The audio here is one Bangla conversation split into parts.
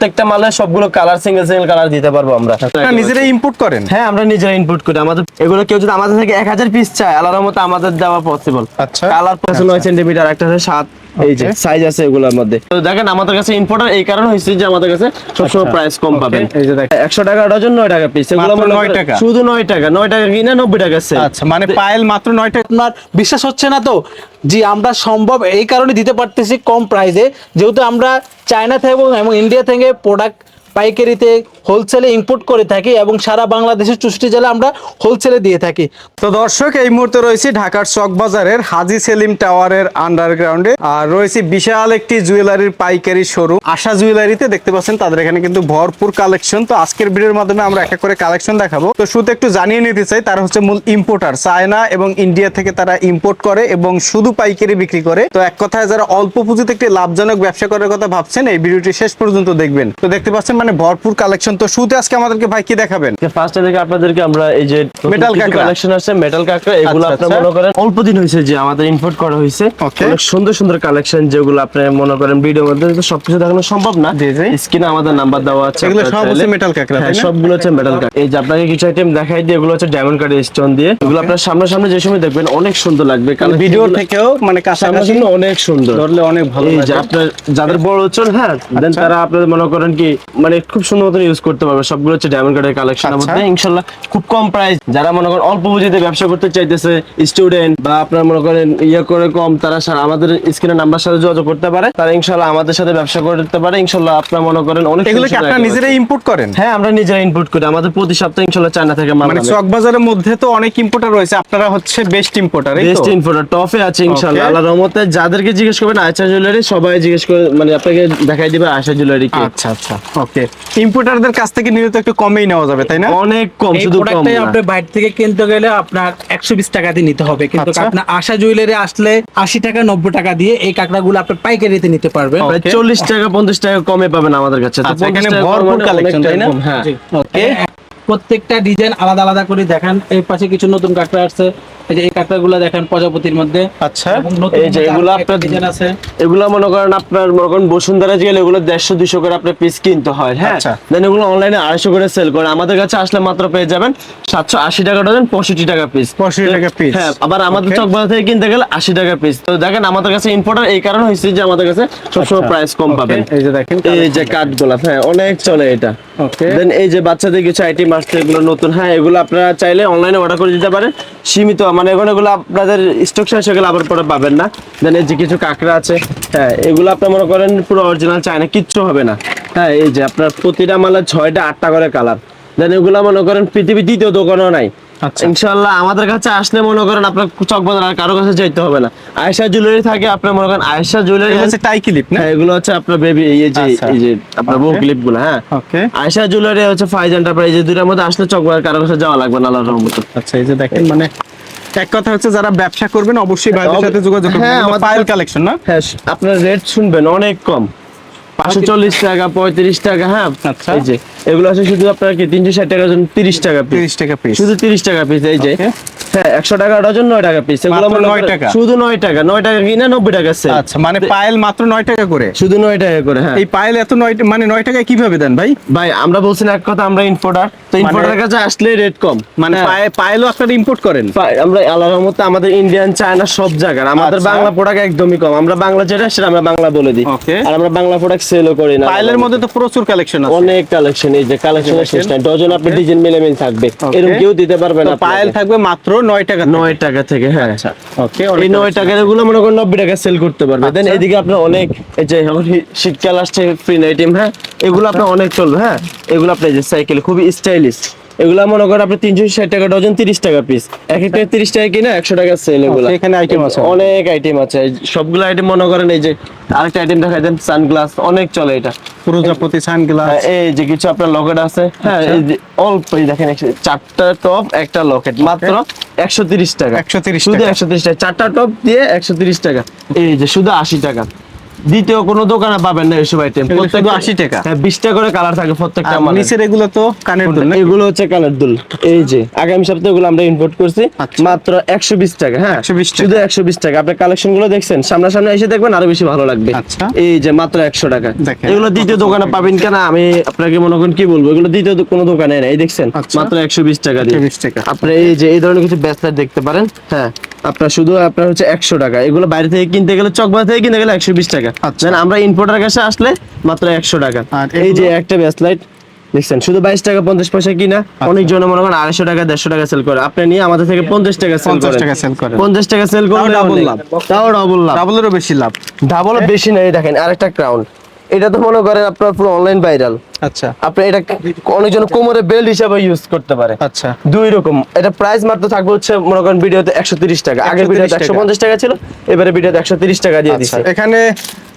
প্রত্যেকটা মালে সবগুলো কালার সিঙ্গেল সিঙ্গেল কালার দিতে পারব আমরা। নিজেরা নিজেরাই ইম্পোর্ট করেন? হ্যাঁ আমরা নিজেরা ইম্পোর্ট করি। আমাদের এগুলো কেউ যদি আমাদের থেকে এক হাজার পিস চায় আলাদা মতো আমাদের দেওয়া পসিবল আচ্ছা। কালার পছন্দ নয় সেন্টিমিটার একটা সাত এই যে সাইজ আছে এগুলোর মধ্যে তো দেখেন আমাদের কাছে ইম্পোর্টার এই কারণে হয়েছে যে আমাদের কাছে সবসময় আচ্ছা। প্রাইস কম পাবেন এই যে দেখেন। একশো টাকা ডজন নয় টাকা পিস এগুলো মাত্র নয় টাকা? শুধু নয় টাকা নয় টাকা কিনে নব্বই টাকা sale। আচ্ছা মানে পায়েল মাত্র নয়টা আপনার বিশ্বাস হচ্ছে না তো জি আমরা সম্ভব এই কারণে দিতে পারতেছি কম প্রাইসে যেহেতু আমরা চায়না থেকে এবং ইন্ডিয়া থেকে প্রোডাক্ট পাইকারিতে হোলসেলে ইম্পোর্ট করে থাকি এবং সারা বাংলাদেশের চৌষট্টি জেলা আমরা হোলসেলে দিয়ে থাকি। তো দর্শক, এই মুহূর্তে রয়েছে ঢাকার চক বাজারের হাজি সেলিম টাওয়ারের আন্ডারগ্রাউন্ডে আর রয়েছে বিশাল একটি জুয়েলারির পাইকারি শোরুম আশা জুয়েলারিতে দেখতে পাচ্ছেন তাদের এখানে কিন্তু ভরপুর কালেকশন তো আজকের ভিডিওর মাধ্যমে আমরা এক এক করে কালেকশন দেখাবো। তো শুধু একটু জানিয়ে নিতে চাই, তারা হচ্ছে মূল ইম্পোর্টার চায়না এবং ইন্ডিয়া থেকে তারা ইম্পোর্ট করে এবং শুধু পাইকারি বিক্রি করে। তো এক কথায় যারা অল্প পুঁজিতে একটি লাভজনক ব্যবসা করার কথা ভাবছেন, এই ভিডিওটি শেষ পর্যন্ত দেখবেন। তো দেখতে পাচ্ছেন মানে ভরপুর কালেকশন তো শুরুতে আজকে আমাদেরকে ভাই কি দেখাবেন? ফার্স্টে থেকে আপনাদেরকে আমরা এই যে Metal কাঁকড়া। কালেকশন আছে মেটাল কাঁকড়া এগুলো আচ্ছা, আপনার আচ্ছা। মনে করেন অল্প দিন হয়েছে যে আমাদের ইম্পোর্ট করা হয়েছে। অনেক সুন্দর সুন্দর কালেকশন যেগুলো আপনি মনে করেন ভিডিওর মধ্যে তো সবকিছু দেখানো সম্ভব না। স্ক্রিনে আমাদের নাম্বার দেওয়া আছে এগুলো সব হচ্ছে metal কাঁকড়া, হ্যাঁ সবগুলো হচ্ছে মেটাল কাঁকড়া। এই যে আপনাকে কিছু আইটেম দেখাই দিয়ে এগুলো হচ্ছে ডায়মন্ড কার্ড স্টোন দিয়ে। এগুলো আপনার সামনাসামনি যে সময় দেখবেন অনেক সুন্দর লাগবে। কারণ ভিডিও থেকেও মানে কাছাকাছি অনেক সুন্দর। ধরলে অনেক ভালো এই যে লাগে। আপনার যাদের বড় চল হ্যাঁ দেন আচ্ছা। তারা আপনাদের মনে করেন কি মানে খুব সুন্দর মতো ইউজ করতে পারবে। সবগুলো হচ্ছে ডায়মন্ড কার্ডের কালেকশন আচ্ছা। মধ্যে। ইনশাল্লাহ খুব কম প্রাইস যারা মনে করেন অল্প পুঁজিতে ব্যবসা করতে চাইতেছে স্টুডেন্ট বা আপনার মনে করেন ইয়ে করে কম তারা আমাদের স্ক্রিনের নাম্বার সাথে যোগাযোগ করতে পারে। তারা ইনশাল্লাহ আমাদের সাথে ব্যবসা করতে পারে। ইনশাল্লাহ আপনার মনে করেন অনেক এগুলো কি আপনারা নিজেরাই ইম্পোর্ট করেন? হ্যাঁ আমরা নিজেরা ইনপুট করি। আমাদের প্রতি সপ্তাহে ইনশাল্লাহ চায়না থেকে মাল মানে চক বাজারের মধ্যে তো অনেক ইম্পোর্টার রয়েছে। আপনারা হচ্ছে বেস্ট ইম্পোর্টার এই তো? বেস্ট ইনফোটা টপে আছে ইনশাল্লাহ। Okay. আল্লাহ রহমতে যাদেরকে জিজ্ঞেস করবেন আয়সা জুয়েলারি সবাই জিজ্ঞেস করে মানে আপনাকে দেখাই দিবে আয়সা জুয়েলারি কি। আচ্ছা আচ্ছা। ওকে ইম্পোর্টারদের কাছ থেকে নিলে তো একটু কমেই নেওয়া যাবে তাই না অনেক কম শুধু কম প্রোডাক্টটাই না। আপনি বাইরে থেকে কিনতে গেলে আপনার একশো বিশ টাকা দিয়ে নিতে হবে কিন্তু আচ্ছা। আপনার আশা জুয়েলারি আসলে আশি টাকা নব্বই টাকা দিয়ে এই কাঁকড়াগুলো আপনি পাইকারিতে নিতে পারবেন প্রায় Okay. চল্লিশ টাকা পঞ্চাশ টাকা কমে পাবেন আমাদের কাছে তো আচ্ছা, 50 এখানে ভরপুর অনেকটাই তাই না? হ্যাঁ ওকে প্রত্যেকটা ডিজাইন আলাদা আলাদা করে দেখান এই পাশে কিছু নতুন কাঁকড়া আছে এই যে এই কাঁকড়াগুলো দেখেন প্রজাপতির মধ্যে। আচ্ছা এই যে এগুলো আপনার ডিজাইন আছে। এগুলো মনে করেন আপনার মনে করেন বসুন্ধরা গেলে এগুলো দেড়শো দুশো করে আপনার পিস কিনতে হয় হ্যাঁ? আচ্ছা। দেন এগুলো অনলাইনে আড়াইশো করে সেল করে। আমাদের কাছে আসলে মাত্র পেয়ে যাবেন সাতশো আশি টাকা ডজন পঁয়ষট্টি টাকা পিস 65 টাকা piece। হ্যাঁ আবার আমাদের থেকে কিনতে গেলে আশি টাকা পিস তো দেখেন আমাদের কাছে ইম্পোর্টার এই কারণে হয়েছে যে আমাদের কাছে সবসময় প্রাইস কম পাবেন। এই যে দেখেন এই যে কাঠ গোলাপ হ্যাঁ অনেক চলে এটা। দেন এই যে বাচ্চাদের কিছু আইটেম আসছে এগুলো নতুন হ্যাঁ এগুলো আপনারা চাইলে অনলাইনে অর্ডার করে দিতে পারেন। সীমিত মানে এখন এগুলো আপনাদের স্টক শেষ হয়ে গেলে আবার পরে পাবেন না। দেন এই যে কিছু কাঁকড়া আছে হ্যাঁ এগুলো আপনার মনে করেন পুরো অরিজিনাল চায়না কিচ্ছু হবে না। হ্যাঁ এই যে আপনার প্রতিটা মালের ছয়টা আটটা করে কালার দেন এগুলো মনে করেন পৃথিবীর দ্বিতীয় দোকানও নাই। আচ্ছা। ইনশাল্লাহ আমাদের কাছে আসলে মনে করেন আপনার চক বাজার আর কারও কাছে যাইতে হবে না। আয়েশা জুয়েলারি থাকে আপনার মনে করেন আয়েশা জুয়েলারি হচ্ছে টাই ক্লিপ না? হ্যাঁ এগুলো হচ্ছে আপনার বেবি এই যে আচ্ছা। এই যে আপনার বউ ক্লিপগুলো হ্যাঁ। ওকে জুয়েলারি হচ্ছে ফাইজ এন্টারপ্রাইজ এই দুটার মধ্যে আসলে চক চকবার কারও কাছে যাওয়া লাগবে না আল্লাহর রহমতে। আচ্ছা এই যে দেখেন মানে এক কথা হচ্ছে যারা ব্যবসা করবেন অবশ্যই ভাইদের সাথে যোগাযোগ করবেন। হ্যাঁ, পায়েল কালেকশন না? হ্যাঁ আপনার রেট শুনবেন অনেক কম। পাঁচশো চল্লিশ টাকা পঁয়ত্রিশ টাকা হ্যাঁ? আচ্ছা। এই যে এগুলো আছে শুধু আপনার কি তিনশো ষাট টাকার জন্য তিরিশ টাকা 30 টাকা পিস শুধু তিরিশ টাকা পিস এই যে। হ্যাঁ একশো টাকা ডজন নয় টাকা পিস এগুলো নয় টাকা? শুধু নয় টাকা নয় টাকা কিনা নব্বই টাকা সেল আচ্ছা মানে পায়েল মাত্র 9 টাকা করে? শুধু নয় টাকা করে হ্যাঁ। এই পায়েল এত 9 মানে 9 টাকায় কীভাবে দেন ভাই? ভাই আমরা বলছি এক কথা আমরা ইনপোর্টার তো ইনপোর্টারের কাছে আসলে রেট কম। মানে হ্যাঁ। পায়ে- পায়েলও আপনারা ইম্পোর্ট করেন? আমরা আল্লাহর রহমতে আমাদের ইন্ডিয়ান চায়না সব জায়গার আমাদের আচ্ছা। বাংলা প্রোডাক্ট একদমই কম। আমরা বাংলা যেটা সেটা আমরা বাংলা বলে দিই। আর আমরা বাংলা প্রোডাক্ট সেলও করি না পাইলের মধ্যে তো প্রচুর কালেকশন আছে। অনেক কালেকশন এই যে কালেকশনের শেষ নাই ডজন আপনি ডিজাইন মিলে মিলে থাকবে এরকম কেউ দিতে পারবে না পায়েল থাকবে মাত্র 9 টাকা 9 টাকা থেকে হ্যাঁ। ওকে এই নয় টাকারগুলো মনে করেন নব্বই টাকা সেল করতে পারবে। দেন আচ্ছা। এদিকে আপনার অনেক এই যে এখন শীতকাল আসছে ফ্রি আইটেম হ্যাঁ এগুলো আপনার অনেক চলবে হ্যাঁ। এগুলো আপনার এই যে সাইকেল খুবই স্টাইলিশ এগুলা মনে করেন আপনি তিনশো ষাট টাকা ডজন তিরিশ টাকা পিস এক একটা তিরিশ টাকা কিনা একশো টাকা সেল এগুলো। এখানে item আছে। অনেক আইটেম আছে। সবগুলো আইটেম মনে করেন এই যে আরেকটা আইটেম দেখাই দেন সানগ্লাস অনেক চলে এটা। প্রজাপতি সানগ্লাস হ্যাঁ, এই যে কিছু আপনার লকেট আছে হ্যাঁ আচ্ছা। এই যে অল্প এই দেখেন চারটা টপ একটা লকেট মাত্র একশো তিরিশ টাকা। 130 শুধু একশো তিরিশ টাকা চারটা টপ দিয়ে একশো তিরিশ টাকা। এই যে শুধু আশি টাকা। দ্বিতীয় কোনো দোকানে পাবেন না এসব আইটেম শুধু 80 টাকা? হ্যাঁ 20 টাকা করে কালার থাকে প্রত্যেকটা আর মালে নিচের এগুলো তো কানের দুল এগুলো হচ্ছে কালার দুল। এই যে আগামী সপ্তাহে এগুলো আমরা ইম্পোর্ট করছি। আচ্ছা। মাত্র 120 টাকা হ্যাঁ? 120 টাকা। শুধু 120 টাকা। আপনি কালেকশনগুলো দেখছেন সামনাসামনি এসে দেখবেন আরও বেশি ভালো লাগবে। আচ্ছা। এই যে মাত্র 100 টাকা। এগুলো দ্বিতীয় দোকানে পাবেন কেন আমি আপনাকে মনে করেন কি বলব এগুলো দ্বিতীয় কোনো দোকানে নেই। এই দেখছেন মাত্র একশো বিশ টাকা দিয়ে। 120 টাকা। আপনি এই যে এই ধরনের কিছু ব্যাসলাইট দেখতে পারেন হ্যাঁ। আপনার শুধু আপনার হচ্ছে 100 টাকা। এগুলো বাইরে থেকে কিনতে গেলে চকবাজার থেকে কিনতে গেলে 120 টাকা। আচ্ছা। দেন আমরা ইম্পোর্টার কাছে আসলে মাত্র 100 টাকা। আর এই যে একটা ব্যাসলাইট দেখছেন? শুধু বাইশ টাকা পঞ্চাশ পয়সা কিনা আচ্ছা। অনেক জন মনে করেন আড়াইশো টাকা দেড়শো টাকা সেল করে। আপনি নিয়ে আমাদের থেকে পঞ্চাশ টাকা সেল 50 করেন। টাকা পঞ্চাশ টাকা সেল করে double লাভ। তাও ডাবল লাভ। ডাবলেরও বেশি লাভ। ডাবল বেশি নেই দেখেন আরেকটা ক্রাউন এটা তো মনে করেন আপনার পুরো অনলাইন ভাইরাল আচ্ছা। আপনি এটা অনেকজন কোমরে বেল্ট হিসাবে ইউজ করতে পারে। আচ্ছা। দুই রকম। এটা প্রাইস মাত্র থাকবে হচ্ছে মনে করেন ভিডিওতে একশো তিরিশ টাকা। আগের ভিডিওতে একশো পঞ্চাশ টাকা ছিল এবারে ভিডিওতে একশো তিরিশ টাকা দিয়ে দিচ্ছে এখানে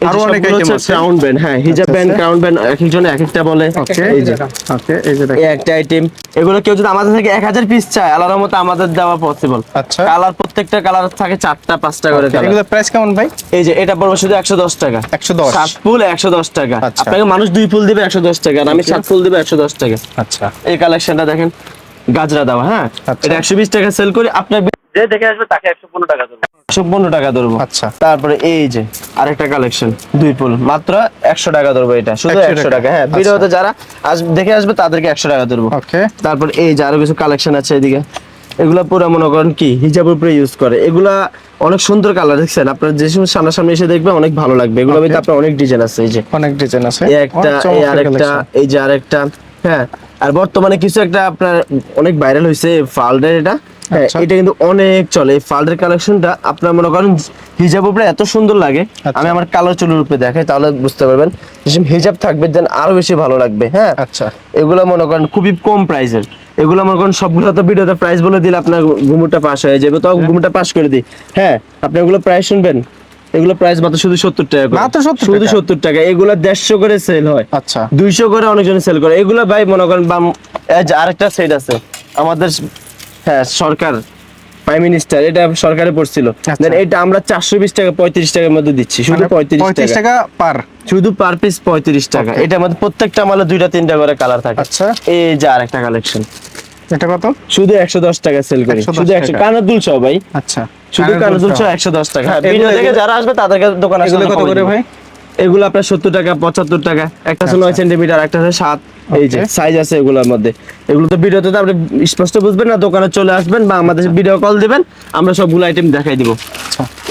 আরও অনেক আইটেম আছে। ক্রাউন ব্যান্ড হ্যাঁ হিজাব ব্যান্ড। ক্রাউন ব্যান্ড এক একজন এক একটা বলে। ওকে এই যে। ওকে এই যে এই একটা আইটেম এগুলো কেউ যদি আমাদের থেকে এক হাজার পিস চায় মতো আমাদের দেওয়া পসিবল আচ্ছা। কালার প্রত্যেকটা কালার থাকে চারটা পাঁচটা করে colour। এগুলো প্রাইস কেমন ভাই? এই যে এটা পড়বে শুধু একশো দশ টাকা। 110 সাত ফুল একশো দশ টাকা। আচ্ছা। আপনাকে মানুষ দুই ফুল দিবে একশো দশ টাকা আর আমি সাত ফুল দিবে একশো দশ টাকা। আচ্ছা। এই কালেকশনটা দেখেন গাজরা দেওয়া হ্যাঁ? আচ্ছা। এটা একশো বিশ টাকা সেল করি আপনার যে দেখে আসবে তাকে একশো পনেরো টাকা দেবো একশো পনেরো টাকা ধরবো। আচ্ছা। তারপরে এই যে আরেকটা কালেকশন দুই ফুল মাত্র একশো টাকা ধরবো এটা শুধু একশো টাকা। হ্যাঁ আচ্ছা। ভিডিওতে যারা দেখে আসবে তাদেরকে একশো টাকা ধরবো। ওকে তারপর এই যে আরও কিছু কালেকশন আছে এদিকে। এগুলা পুরো মনে করেন কি হিজাবের উপরে ইউজ করে। এগুলা অনেক সুন্দর কালার দেখছেন? আপনার যে সময় সামনাসামনি এসে দেখবে অনেক ভালো লাগবে। এগুলো. মধ্যে আপনার অনেক ডিজাইন আছে এই যে। অনেক ডিজাইন আছে। একটা এই আরেকটা এই যে আরেকটা হ্যাঁ। আর বর্তমানে কিছু একটা আপনার অনেক ভাইরাল হয়েছে ফাল্ডের এটা। হ্যাঁ আচ্ছা। এটা কিন্তু অনেক চলে। এই ফাল্ডের কালেকশনটা আপনার মনে করেন হিজাব উপরে এত সুন্দর লাগে। আচ্ছা। আমি আমার কালার চুলের উপরে দেখাই তাহলে বুঝতে পারবেন। যেসব হিজাব থাকবে দেন আরও বেশি ভালো লাগবে হ্যাঁ। আচ্ছা। এগুলো মনে করেন খুবই কম প্রাইসের এগুলো আমার কোন সবগুলো তো ভিডিওতে প্রাইস বলে দিলে আপনার ঘুমুরটা পাস হয়ে যাবে। তো ঘুমুরটা পাস করে দিই। হ্যাঁ আপনি এগুলো প্রাইস শুনবেন? এগুলো প্রাইস মাত্র শুধু সত্তর টাকা করে। মাত্র 70 শুধু? সত্তর টাকা। এগুলো দেড়শো করে সেল হয়। আচ্ছা। দুইশো করে অনেকজন সেল করে। এগুলো ভাই মনে করেন বাম আরেকটা সেট আছে। আমাদের হ্যাঁ সরকার। প্রাইম মিনিস্টার এটা সরকারে পড়ছিল। আচ্ছা। দেন এটা আমরা চারশো বিশ টাকা পঁয়ত্রিশ টাকার মধ্যে দিচ্ছি। শুধু মানে পঁয়ত্রিশ টাকা। পার। শুধু পার পিস পঁয়ত্রিশ টাকা. এটার মধ্যে প্রত্যেকটা মালে দুইটা তিনটা করে কালার থাকে। আচ্ছা। এই যে আরেকটা কালেকশন এটা কত? শুধু একশো দশ টাকা সেল করি। শুধু একশো। কানের দুল সহ ভাই। আচ্ছা। শুধু কানের দুল। সহ। একশো দশ টাকা। হ্যাঁ, ভিডিও দেখে যারা আসবে তাদেরকে দোকান এগুলো কত করে ভাই? এগুলো আপনার সত্তর টাকা পঁচাত্তর টাকা। একটা হচ্ছে নয় সেন্টিমিটার একটা হচ্ছে সাত। এই যে সাইজ আছে এগুলোর মধ্যে। এগুলো তো ভিডিওতে তো আপনি স্পষ্ট বুঝবেন না দোকানে চলে আসবেন বা আমাদের ভিডিও কল দিবেন আমরা সবগুলো আইটেম দেখাই দিব। আচ্ছা।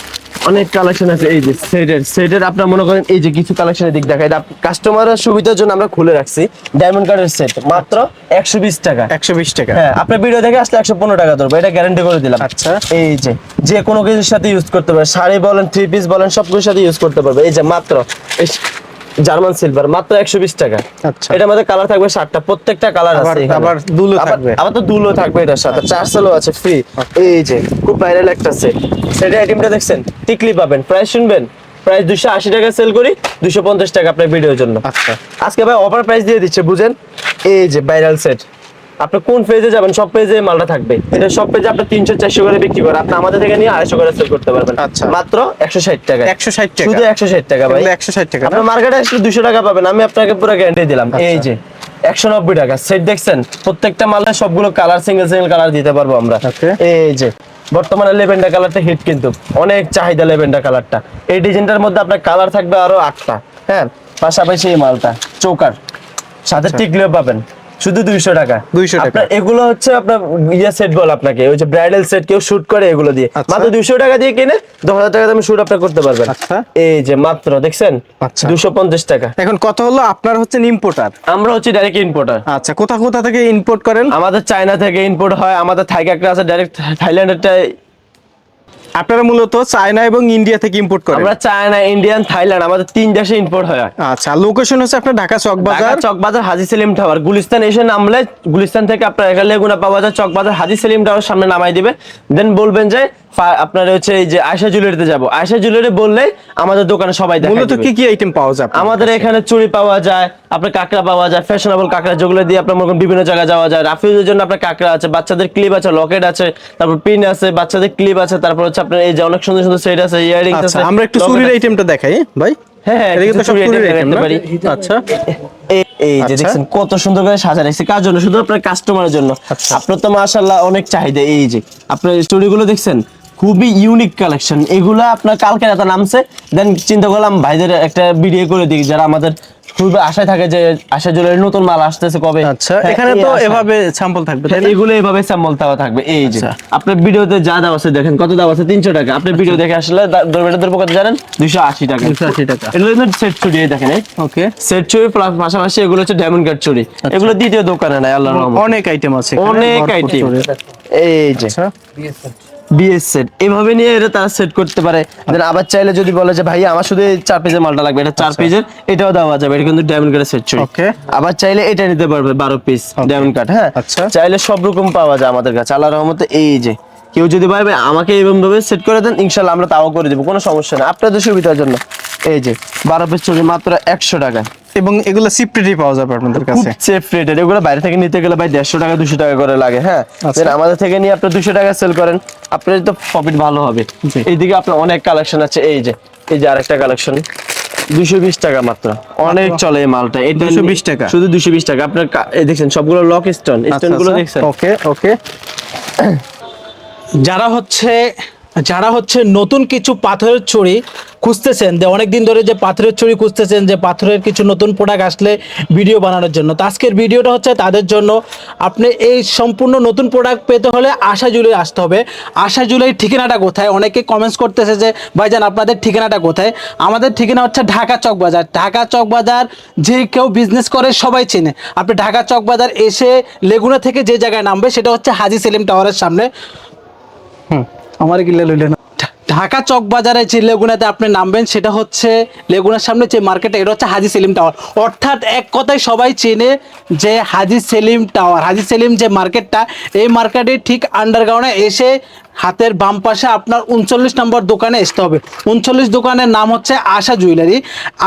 অনেক কালেকশন আছে এই যে সেটের সেটের আপনার মনে করেন এই যে কিছু কালেকশনের দিক দেখাই। কাস্টমারের সুবিধার জন্য আমরা খুলে রাখছি ডায়মন্ড কার্ডের সেট মাত্র একশো বিশ টাকা। একশো বিশ টাকা। হ্যাঁ আপনার ভিডিও দেখে আসলে একশো পনেরো টাকা ধরবো এটা গ্যারান্টি করে দিলাম। আচ্ছা। এই যে যে কোনো কিছুর সাথে ইউজ করতে পারবে শাড়ি বলেন থ্রি পিস বলেন সবগুলোর সাথে ইউজ করতে পারবে। এই যে মাত্র জার্মান সিলভার মাত্র একশো বিশ টাকা। আচ্ছা। এটার মধ্যে কালার থাকবে সাতটা প্রত্যেকটা কালার আছে আবার দুলও থাকবে। আবার তো দুলো থাকবে এটার সাথে। চার্সেলও আছে ফ্রি এই যে খুব ভাইরাল একটা সেট সেটা আইটেমটা দেখছেন? টিকলি পাবেন। প্রাইস শুনবেন? প্রাইস দুশো আশি টাকা সেল করি দুশো পঞ্চাশ টাকা আপনার ভিডিওর জন্য। আচ্ছা। আজকে ভাই অফার প্রাইস দিয়ে দিচ্ছে বুঝেন? এই যে ভাইরাল সেট আপনি কোন পেজে যাবেন সব পেজে মালটা থাকবে। এটা সব পেজে আপনি তিনশো চারশো করে বিক্রি করে আপনি আমাদের থেকে নিয়ে আড়াইশো করে সেল করতে পারবেন। আচ্ছা। মাত্র একশো ষাট টাকা একশো ষাট টাকা। শুধু একশো ষাট টাকা ভাই। একশো ষাট টাকা? আপনার মার্কেটে একশো দুশো টাকা পাবেন আমি আপনাকে পুরো গ্যারান্টি দিলাম। আচ্ছা। এই যে একশো নব্বই টাকা। সেট দেখছেন? প্রত্যেকটা মালে সবগুলো কালার সিঙ্গেল সিঙ্গেল কালার দিতে পারব আমরা। এই যে বর্তমানে লেভেন্ডার কালারটা হিট কিন্তু। অনেক চাহিদা লেভেন্ডার কালারটা এই ডিজাইনটার মধ্যে আপনার কালার থাকবে আরও আটটা। হ্যাঁ পাশাপাশি এই মালটা চৌকার। সাথে টিকলেও পাবেন। শুধু দুইশো টাকা 200 টাকা। এগুলো হচ্ছে আপনার ইয়ে সেট বল আপনাকে ওই যে ব্রাইডাল সেট কেউ শুট করে এগুলো দিয়ে আচ্ছা। মাত্র দুইশো টাকা দিয়ে কিনে দশ হাজার টাকা দামে শুট আপনি করতে পারবেন আচ্ছা। এই যে মাত্র দেখছেন আচ্ছা। দুশো পঞ্চাশ টাকা এখন কত হলো আপনার হচ্ছে ইম্পোর্টার আমরা হচ্ছে ডাইরেক্ট ইম্পোর্টার আচ্ছা কোথা কোথা থেকে ইম্পোর্ট করেন আমাদের চায়না থেকে ইম্পোর্ট হয় আমাদের থাই কাঁকড়া আছে ডাইরেক্ট থাইল্যান্ডেরটা আপনারা মূলত চায়না এবং ইন্ডিয়া থেকে ইম্পোর্ট করেন? আমরা চায়না ইন্ডিয়ান থাইল্যান্ড আমাদের তিন দেশে ইম্পোর্ট হয়। আচ্ছা লোকেশন হচ্ছে আপনার ঢাকা চকবাজার চকবাজার হাজি সেলিম টাওয়ার গুলিস্তান এসে নামলে গুলিস্তান থেকে আপনার এখানে লেগুনা পাওয়া যায়। চকবাজার হাজি সেলিম টাওয়ার সামনে নামাই দিবে। দেন বলবেন যে আপনার হচ্ছে এই যে আয়সা জুয়েলারিতে যাব। আয়সা জুয়েলারি বললে আমাদের দোকানে সবাই মূলত কি কি আইটেম পাওয়া যায় আমাদের এখানে চুড়ি পাওয়া যায় আপনার কাঁকড়া পাওয়া যায় ফ্যাশনেবল কাঁকড়া যেগুলো দিয়ে আপনার মনে বিভিন্ন জায়গায় যাওয়া যায়। রাফিউজের জন্য আপনার কাঁকড়া আছে বাচ্চাদের ক্লিপ আছে লকেট আছে তারপর পিন আছে বাচ্চাদের ক্লিপ আছে তারপর হচ্ছে আপনার এই যে অনেক সুন্দর সুন্দর সেট আছে ইয়ারিং আচ্ছা আছে। আমরা একটু চুরির আইটেমটা দেখাই ভাই? হ্যাঁ, হ্যাঁ, এটা কিন্তু সব। আচ্ছা। এই- যে আচ্ছা। দেখছেন কত সুন্দর করে সাজা রাখছে কার জন্য? শুধু আপনার কাস্টমারের জন্য। আপনার তো মাশাআল্লাহ অনেক চাহিদা এই যে। আপনার স্টোরিগুলো দেখছেন? খুবই ইউনিক কালেকশন এগুলা আপনার কালকে রাতে নামছে দেন চিন্তা করলাম ভাইদের একটা ভিডিও করে দিই যারা আমাদের খুবই আশায় থাকে যে আশা জুলের নতুন মাল আসতেছে কবে। আচ্ছা হ্যাঁ, এখানে তো এভাবে স্যাম্পল থাকবে হ্যাঁ? এগুলো এভাবে স্যাম্পল দেওয়া থাকবে। এই যে আচ্ছা। আপনার ভিডিওতে যা দাম আছে দেখেন কত দাম আছে? তিনশো টাকা। আপনি ভিডিও দেখে আসলে দরবেটা দরব কত জানেন দুইশো আশি টাকা। 280 টাকা। এগুলো কিন্তু সেট চুরি দেখেন এই। ওকে সেট চুরি প্লাস পাশাপাশি এগুলো হচ্ছে ডায়মন্ড কাট চুরি। এগুলো দ্বিতীয় দোকানে নাই আল্লাহর রহমতে। অনেক আইটেম আছে অনেক আইটেম এই যে। আচ্ছা। বিএস সেট এভাবে নিয়ে এটা তারা সেট করতে পারে। দেন আবার চাইলে যদি বলে যে ভাই আমার শুধু চার পেজের মালটা লাগবে। এটা চার পেজের এটাও দেওয়া যাবে। এটা কিন্তু ডায়মন্ড কাটের সেট চুরি। আবার চাইলে এটা নিতে পারবে বারো পিস ডায়মন্ড কাট হ্যাঁ? আচ্ছা। চাইলে সব রকম পাওয়া যায় আমাদের কাছে। আল্লাহ রহমতে এই যে কেউ যদি ভাই ভাই আমাকে এরকম ভাবে সেট করে দেন ইনশাল্লাহ আমরা তাও করে দেবো। কোনো সমস্যা নেই। আপনাদের সুবিধার জন্য। এই যে বারো পিস চুরি মাত্র একশো টাকা। এবং এগুলো সিপ্রেটই পাওয়া যাবে আপনাদের কাছে? রেটের এগুলো বাইরে থেকে নিতে গেলে ভাই দেড়শো টাকা দুশো টাকা করে লাগে হ্যাঁ? আচ্ছা। আমাদের থেকে নিয়ে আপনি দুশো টাকা সেল করেন আপনার তো প্রফিট ভালো হবে। এইদিকে আপনার অনেক কালেকশন আছে এই যে এই যে আরেকটা কালেকশন দুশো বিশ টাকা মাত্র। অনেক চলে এই মালটা এটা 220 টাকা? শুধু দুশো বিশ টাকা। আপনার এই দেখছেন সবগুলো লক স্টোন স্টোনগুলো দেখছেন? ওকে ওকে যারা হচ্ছে যারা হচ্ছে নতুন কিছু পাথরের চুড়ি খুঁজতেছেন, যে অনেকদিন ধরে যে পাথরের চুড়ি খুঁজতেছেন, যে পাথরের কিছু নতুন প্রোডাক্ট আসলে ভিডিও বানানোর জন্য। তো আজকের ভিডিওটা হচ্ছে তাদের জন্য। আপনি এই সম্পূর্ণ নতুন প্রোডাক্ট পেতে হলে আশা জুলাই আসতে হবে। আশা জুলাই ঠিকানাটা কোথায়? অনেকে কমেন্টস করতেছে যে, ভাইজান, আপনাদের ঠিকানাটা কোথায়? আমাদের ঠিকানা হচ্ছে ঢাকা চকবাজার ঢাকা চকবাজার যে কেউ বিজনেস করে সবাই চেনে। আপনি ঢাকা চকবাজার এসে লেগুনা থেকে যে জায়গায় নামবে, সেটা হচ্ছে হাজি সেলিম টাওয়ারের সামনে। আমার কিনলে লইলে না ঢাকা চক বাজারে যে লেগুনাতে আপনি নামবেন, সেটা হচ্ছে লেগুনার সামনে যে মার্কেট এটা হচ্ছে হাজি সেলিম টাওয়ার। অর্থাৎ এক কথায় সবাই চেনে যে হাজি সেলিম টাওয়ার, হাজি সেলিম যে মার্কেটটা, এই মার্কেটে ঠিক আন্ডারগ্রাউন্ডে এসে হাতের বাম পাশে আপনার উনচল্লিশ নম্বর দোকানে আসতে হবে। উনচল্লিশ দোকানের নাম হচ্ছে আশা জুয়েলারি।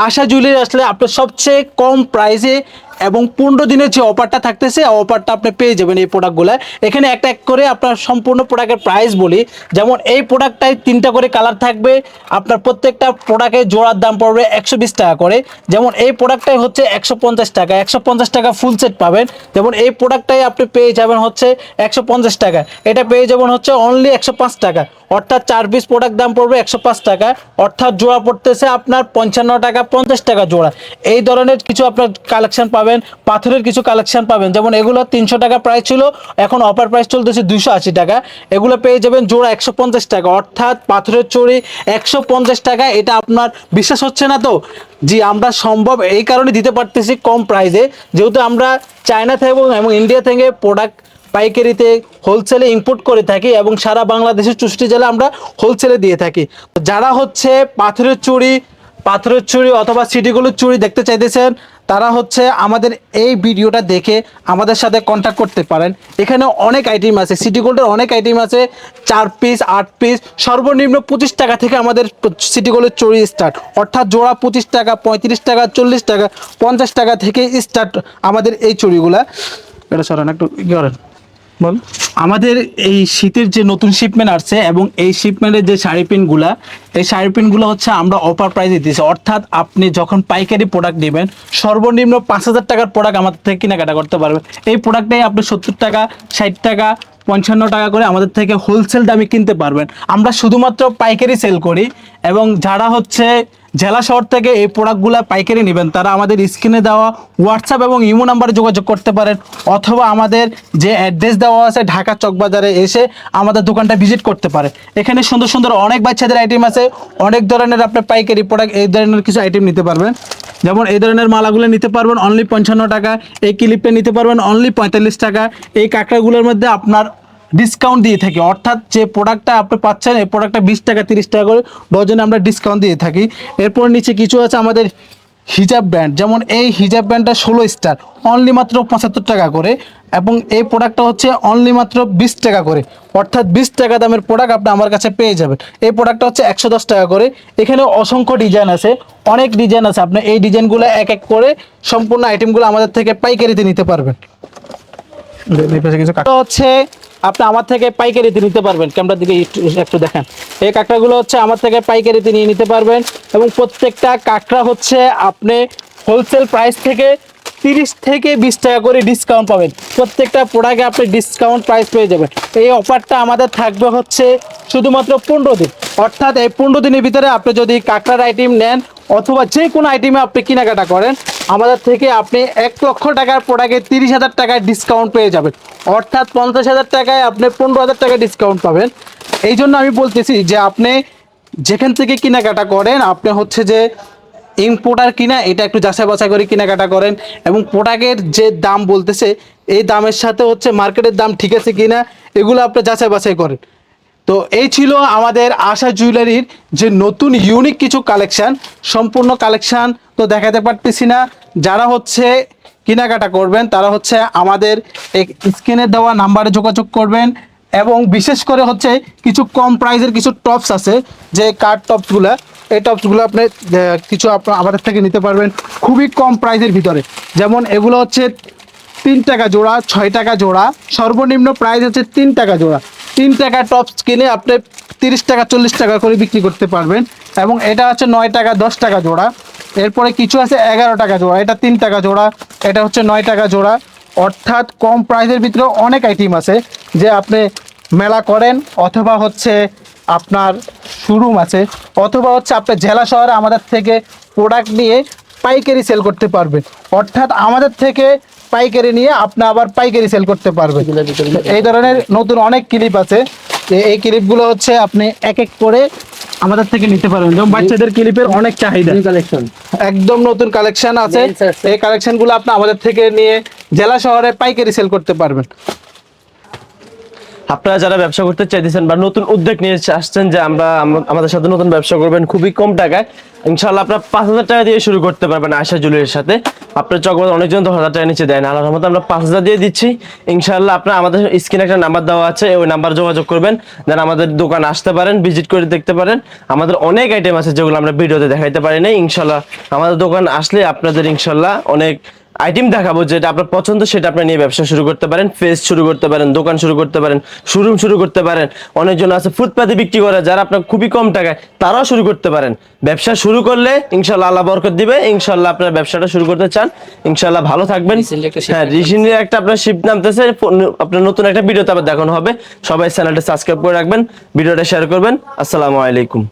আশা জুয়েলারি আসলে আপনার সবচেয়ে কম প্রাইসে এবং পনেরো দিনের যে অফারটা থাকতেছে অফারটা আপনি পেয়ে যাবেন এই প্রোডাক্টগুলো। এখানে একটা এক করে আপনার সম্পূর্ণ প্রোডাক্টের প্রাইস বলি। যেমন এই প্রোডাক্টটায় তিনটা করে কালার থাকবে। আপনার প্রত্যেকটা প্রোডাক্টের জোড়ার দাম পড়বে একশো বিশ টাকা করে। যেমন এই প্রোডাক্টটাই হচ্ছে একশো পঞ্চাশ টাকা। একশো পঞ্চাশ টাকা ফুল সেট পাবেন। যেমন এই প্রোডাক্টটাই আপনি পেয়ে যাবেন হচ্ছে একশো পঞ্চাশ টাকা। এটা পেয়ে যাবেন হচ্ছে অনলি একশো পাঁচ টাকা। অর্থাৎ চার পিস প্রোডাক্ট দাম পড়বে একশো পাঁচ টাকা। অর্থাৎ জোড়া পড়তেছে আপনার পঞ্চান্ন টাকা, পঞ্চাশ টাকা জোড়া। এই ধরনের কিছু আপনার কালেকশন পাবেন, পাথরের কিছু কালেকশন পাবেন। যেমন এগুলো তিনশো টাকা প্রাইস ছিল, এখন অফার প্রাইস চলতেছে দুশো আশি টাকা। এগুলো পেয়ে যাবেন জোড়া একশো পঞ্চাশ টাকা। অর্থাৎ পাথরের চড়ি একশো পঞ্চাশ টাকা, এটা আপনার বিশ্বাস হচ্ছে না তো? জি, আমরা সম্ভব এই কারণে দিতে পারতেছি কম প্রাইসে যেহেতু আমরা চায়না থেকে এবং- এবং ইন্ডিয়া থেকে প্রোডাক্ট পাইকারিতে হোলসেলে ইম্পোর্ট করে থাকি এবং সারা বাংলাদেশের চুষ্টি জেলা আমরা হোলসেলে দিয়ে থাকি। যারা হচ্ছে পাথরের চুড়ি পাথরের চুড়ি অথবা সিটিগুলোর চুড়ি দেখতে চাইতেছেন, তারা হচ্ছে আমাদের এই ভিডিওটা দেখে আমাদের সাথে কন্ট্যাক্ট করতে পারেন। এখানে অনেক আইটেম আছে সিটি গোল্ডের অনেক আইটেম আছে, চার পিস আট পিস সর্বনিম্ন পঁচিশ টাকা থেকে আমাদের সিটি গোল্ডের চুড়ি স্টার্ট অর্থাৎ জোড়া পঁচিশ টাকা, পঁয়ত্রিশ টাকা, চল্লিশ টাকা, পঞ্চাশ টাকা থেকে স্টার্ট আমাদের এই চুড়িগুলা। এটা সরেন, একটু করেন বল। আমাদের এই শীতের যে নতুন শিপমেন্ট আসছে এবং এই শিপমেন্টের যে শাড়ি পিনগুলা এই শাড়ি পিনগুলো হচ্ছে আমরা অফার প্রাইসে দিতেছি অর্থাৎ আপনি যখন পাইকারি প্রোডাক্ট নেবেন, সর্বনিম্ন পাঁচ হাজার টাকার প্রোডাক্ট আমাদের থেকে কেনাকাটা করতে পারবেন এই প্রোডাক্টটাই আপনি সত্তর টাকা, ষাট টাকা, পঞ্চান্ন টাকা করে আমাদের থেকে হোলসেল দামে কিনতে পারবেন। আমরা শুধুমাত্র পাইকারি সেল করি এবং যারা হচ্ছে জেলা শহর থেকে এই প্রোডাক্টগুলো পাইকারি নেবেন। তারা আমাদের স্ক্রিনে দেওয়া হোয়াটসঅ্যাপ এবং ইমো নাম্বারে যোগাযোগ করতে পারেন। অথবা আমাদের যে অ্যাড্রেস দেওয়া আছে ঢাকা চকবাজারে এসে আমাদের দোকানটা ভিজিট করতে পারে। এখানে সুন্দর সুন্দর অনেক বাচ্চাদের আইটেম আছে। অনেক ধরনের আপনি পাইকারি প্রোডাক্ট এই ধরনের কিছু আইটেম নিতে পারবেন। যেমন এই ধরনের মালাগুলো নিতে পারবেন অনলি পঞ্চান্ন টাকা। এই ক্লিপটা নিতে পারবেন অনলি পঁয়তাল্লিশ টাকা। এই কাঁকড়াগুলোর মধ্যে আপনার ডিসকাউন্ট দিয়ে থাকি। অর্থাৎ যে প্রোডাক্টটা আপনি পাচ্ছেন এই প্রোডাক্টটা বিশ টাকা তিরিশ টাকা করে ডজনে আমরা ডিসকাউন্ট দিয়ে থাকি। এরপর নিচে কিছু আছে আমাদের হিজাব ব্যান্ড যেমন এই হিজাব ব্যান্ডটা ষোলো স্টার অনলি মাত্র পঁচাত্তর টাকা করে। এবং এই প্রোডাক্টটা হচ্ছে অনলি মাত্র বিশ টাকা করে। অর্থাৎ বিশ টাকা দামের প্রোডাক্ট আপনি আমার কাছে পেয়ে যাবেন। এই প্রোডাক্টটা হচ্ছে একশো দশ টাকা করে। এখানে অসংখ্য ডিজাইন আছে। অনেক ডিজাইন আছে। আপনি এই ডিজাইনগুলো এক এক করে সম্পূর্ণ আইটেমগুলো আমাদের থেকে পাইকারিতে নিতে পারবেন। কিছু হচ্ছে আপনি আমার থেকে পাইকারিতে নিতে পারবেন। ক্যামেরার দিকে একটু দেখেন। এই কাঁকড়াগুলো হচ্ছে আমার থেকে পাইকারিতে নিয়ে নিতে পারবেন এবং প্রত্যেকটা কাঁকড়া হচ্ছে আপনি হোলসেল প্রাইস থেকে তিরিশ থেকে বিশ টাকা করে ডিসকাউন্ট পাবেন। প্রত্যেকটা প্রোডাক্টে আপনি ডিসকাউন্ট প্রাইস পেয়ে যাবেন। এই অফারটা আমাদের থাকবে হচ্ছে শুধুমাত্র পনেরো দিন। অর্থাৎ এই পনেরো দিনের ভিতরে আপনি যদি কাঁকড়ার আইটেম নেন অথবা যে কোনো আইটেমে আপনি কেনাকাটা করেন, আমাদের থেকে আপনি এক লক্ষ টাকার প্রোডাক্টে তিরিশ হাজার টাকায় ডিসকাউন্ট পেয়ে যাবেন। অর্থাৎ পঞ্চাশ হাজার টাকায় আপনি পনেরো হাজার টাকা ডিসকাউন্ট পাবেন। এই জন্য আমি বলতেছি যে আপনি যেখান থেকে কেনাকাটা করেন, আপনি হচ্ছে যে ইম্পোর্টার কিনা, এটা একটু যাচাই বাছাই করে কেনাকাটা করেন এবং প্রোডাক্টের যে দাম বলতেছে, এই দামের সাথে হচ্ছে মার্কেটের দাম ঠিক আছে কিনা, এগুলো আপনি যাচাই বাছাই করেন। তো এই ছিল আমাদের আশা জুয়েলারির যে নতুন ইউনিক কিছু কালেকশান সম্পূর্ণ কালেকশান তো দেখাতে পারতেছি না। যারা হচ্ছে কেনাকাটা করবেন, তারা হচ্ছে আমাদের এক স্ক্রিনে দেওয়া নাম্বারে যোগাযোগ করবেন এবং বিশেষ করে হচ্ছে কিছু কম প্রাইসের কিছু টপস আছে, যে কার টপসগুলো এই টপসগুলো আপনি কিছু আপনার আমাদের থেকে নিতে পারবেন খুবই কম প্রাইসের ভিতরে। যেমন এগুলো হচ্ছে তিন টাকা জোড়া, ছয় টাকা জোড়া, সর্বনিম্ন প্রাইস হচ্ছে তিন টাকা জোড়া। তিন টাকা টপস কিনে আপনি তিরিশ টাকা, চল্লিশ টাকা করে বিক্রি করতে পারবেন এবং এটা হচ্ছে নয় টাকা, দশ টাকা জোড়া। এরপরে কিছু আছে এগারো টাকা জোড়া, এটা তিন টাকা জোড়া, এটা হচ্ছে নয় টাকা জোড়া। অর্থাৎ কম প্রাইসের ভিতরে অনেক আইটেম আছে যে আপনি মেলা করেন অথবা হচ্ছে আপনার শোরুম আছে অথবা হচ্ছে আপনার জেলা শহরে আমাদের থেকে প্রোডাক্ট নিয়ে পাইকারি সেল করতে পারবেন। অর্থাৎ আমাদের থেকে পাইকারি নিয়ে আপনি আবার পাইকারি সেল করতে পারবেন। এই ধরনের নতুন অনেক ক্লিপ আছে। এই ক্লিপগুলো হচ্ছে আপনি এক এক করে আমাদের থেকে নিতে পারবেন। যেমন বাচ্চাদের ক্লিপের অনেক চাহিদা। কালেকশন একদম নতুন কালেকশন আছে। আছে। এই কালেকশনগুলো আপনি আমাদের থেকে নিয়ে জেলা শহরে পাইকারি সেল করতে পারবেন। আপনারা যারা ব্যবসা করতে চাইতেছেন বা নতুন উদ্যোগ নিয়ে আসছেন যে আমরা আমাদের সাথে নতুন ব্যবসা করবেন খুবই কম টাকায় ইনশাল্লাহ আপনার পাঁচ হাজার টাকা দিয়ে শুরু করতে পারবেন আশা জুলের সাথে। আপনার চকবাদ অনেকজন দশ হাজার টাকা নিচে দেয় না। আল্লাহর মতো আমরা পাঁচ হাজার দিয়ে দিচ্ছি। ইনশাল্লাহ আপনার আমাদের স্ক্রিনে একটা নাম্বার দেওয়া আছে, ওই নাম্বার যোগাযোগ করবেন। দেন আমাদের দোকান আসতে পারেন, ভিজিট করে দেখতে পারেন। আমাদের অনেক আইটেম আছে যেগুলো আমরা ভিডিওতে দেখাইতে পারি না ইনশাল্লাহ আমাদের দোকান আসলে আপনাদের ইনশাল্লাহ অনেক আইটেম দেখাবো যেটা আপনার পছন্দ সেটা আপনি নিয়ে ব্যবসা শুরু করতে পারেন ফেস শুরু করতে পারেন দোকান শুরু করতে পারেন শোরুম শুরু করতে পারেন অনেকজন আছে ফুটপাতে বিক্রি করে যারা আপনার খুবই কম টাকায় তারাও শুরু করতে পারেন। ব্যবসা শুরু করলে ইনশাল্লাহ আল্লাহ বরকত দিবে ইনশাল্লাহ আপনার ব্যবসাটা শুরু করতে চান। ইনশাল্লাহ ভালো থাকবেন। হ্যাঁ রিসেন্টলি একটা আপনার শিপ নামতেছে আপনার নতুন একটা ভিডিওতে আবার দেখানো হবে। সবাই চ্যানেলটা সাবস্ক্রাইব করে রাখবেন ভিডিওটা শেয়ার করবেন। আসসালামু আলাইকুম।